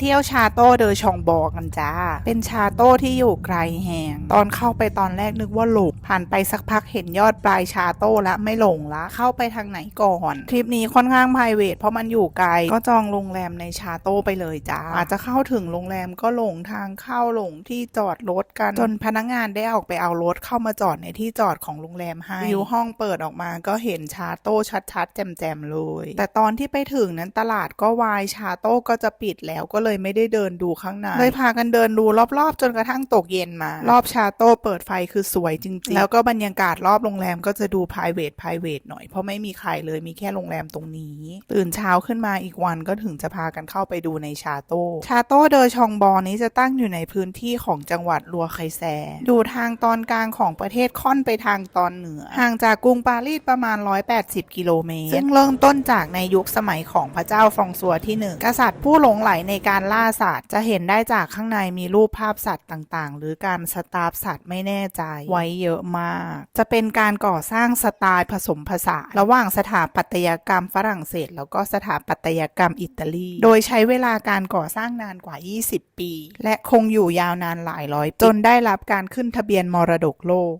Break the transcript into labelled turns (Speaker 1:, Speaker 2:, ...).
Speaker 1: เที่ยวชาโต้เดอชองบอกันจ้า เป็นชาโต้ที่อยู่ไกลแหง ตอนเข้าไปตอนแรกนึกว่าหลงผ่านไปสักพักเห็นยอดปลายชาโต้แล้วไม่หลงละ เข้าไปทางไหนก่อน ทริปนี้ค่อนข้างไพรเวทเพราะมันอยู่ไกล ก็จองโรงแรมในชาโต้ไปเลยจ้า อาจจะเข้าถึงโรงแรมก็หลงทางเข้าหลงที่จอดรถกัน จนพนักงานได้ออกไปเอารถเข้ามาจอดในที่จอดของโรงแรมให้วิวห้องเปิดออกมาก็เห็นชาโต้ชัดๆแจ่มๆเลย แต่ตอนที่ไปถึงนั้นตลาดก็วายชาโต้ก็จะปิดแล้วก็เลยไม่ได้เดินดูข้างในเลยพากันเดินดูรอบๆ จนกระทั่งตกเย็นมา รอบชาโต้เปิดไฟคือสวยจริง ๆ แล้วก็บรรยากาศรอบโรงแรมก็จะดู p r i v a t p r i v a t หน่อย เพราะไม่มีใครเลยมีแค่โรงแรมตรงนี้ ตื่นเช้าขึ้นมาอีกวันก็ถึงจะพากันเข้าไปดูในชาโต้ชาโต้เดอชองบอนี้จะตั้งอยู่ในพื้นที่ของจังหวัดลัวไคแซ ดูทางตอนกลางของประเทศค่อนไปทางตอนเหนือ ห่างจากกรุงปารีสประมาณ 180 กิโลเมตรซึ่งเริ่มต้นจากในยุคสมัยของพระเจ้าฟรองซัวที่หนึ่งกษัตริย์ผู้หลงไหลในการล่าสัตว์จะเห็นได้จากข้างในมีรูปภาพสัตว์ต่างๆ หรือการสตาร์ฟสัตว์ไม่แน่ใจไว้เยอะมาก จะเป็นการก่อสร้างสไตล์ผสมผสานระหว่างสถาปัตยกรรมฝรั่งเศส แล้วก็สถาปัตยกรรมอิตาลี โดยใช้เวลาการก่อสร้างนานกว่า 20 ปี และคงอยู่ยาวนานหลายร้อยปีจนได้รับการขึ้นทะเบียนมรดกโลก